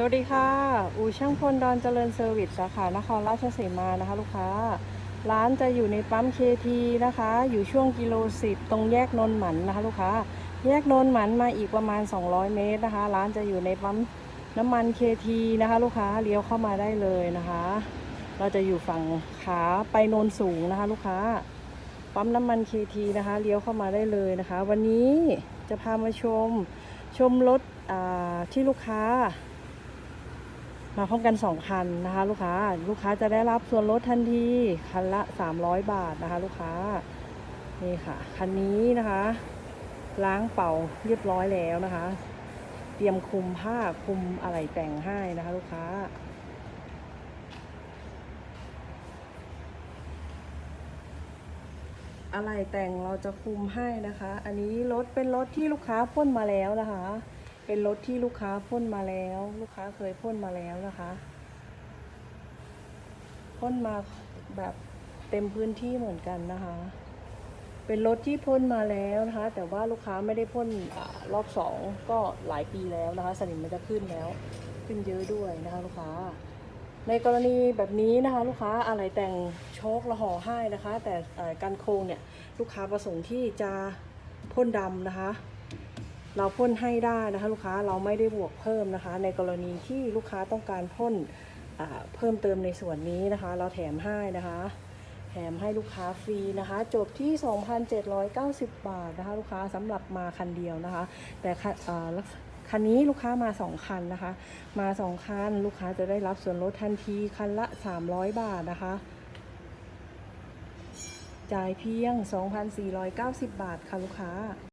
สวัสดีค่ะ อู่ช่างพลดอนเจริญเซอร์วิสสาขานครราชสีมานะคะ ลูกค้า ร้านจะอยู่ในปั๊มเคทีนะคะ อยู่ช่วงกิโลสิบตรงแยกนนหมันนะคะ ลูกค้า แยกนนหมันมาอีกประมาณ 200 เมตรนะคะ ร้านจะอยู่ในปั๊มน้ำมันเคทีนะคะ ลูกค้าเลี้ยวเข้ามาได้เลยนะคะ เราจะอยู่ฝั่งขาไปโนนสูงนะคะ ลูกค้า ปั๊มน้ำมันเคทีนะคะเลี้ยวเข้ามาได้เลยนะคะ วันนี้จะพามาชมชมรถอ่าที่ลูกค้า มาพร้อมกัน 2 คันนะคะ ลูกค้าลูกค้าจะได้รับส่วนลดทันทีคันละ 300 บาทนะคะ ลูกค้านี่ค่ะคันนี้นะคะ ล้างเป่าเรียบร้อยแล้วนะคะ เตรียมคุมผ้าคุมอะไรแต่งให้นะคะ ลูกค้าอะไรแต่งเราจะคุมให้นะคะ อันนี้รถเป็นรถที่ลูกค้าพ่นมาแล้วนะคะ เป็นรถที่ลูกค้าพ่นมาแล้ว ลูกค้าเคยพ่นมาแล้วนะคะพ่นมาแบบเต็มพื้นที่เหมือนกันนะคะ เป็นรถที่พ่นมาแล้วนะคะ แต่ว่าลูกค้าไม่ได้พ่นอรอบสองก็หลายปีแล้วนะคะ สนิมมันจะขึ้นแล้ว ขึ้นเยอะด้วยนะคะ ลูกค้า ในกรณีแบบนี้นะคะ ลูกค้าอะไรแต่งโชคละห่อให้นะคะ แต่การโครงเนี่ยลูกค้าประสงค์ที่จะพ่นดำนะคะ เราพ่นให้ได้นะคะลูกค้าเราไม่ได้บวกเพิ่มนะคะ ในกรณีที่ลูกค้าต้องการพ่นเพิ่มเติมในส่วนนี้นะคะ เราแถมให้นะคะแถมให้ลูกค้าฟรีนะคะ จบที่ 2,790 บาทนะคะ ลูกค้าสำหรับมาคันเดียวนะคะ แต่คันเอ่อลักษคันนี้ลูกค้ามา 2 คันนะคะ มา 2 คัน ลูกค้าจะได้รับส่วนลดทันทีคันละ 300 บาทนะคะ จ่ายเพียง 2,490 บาทค่ะลูกค้า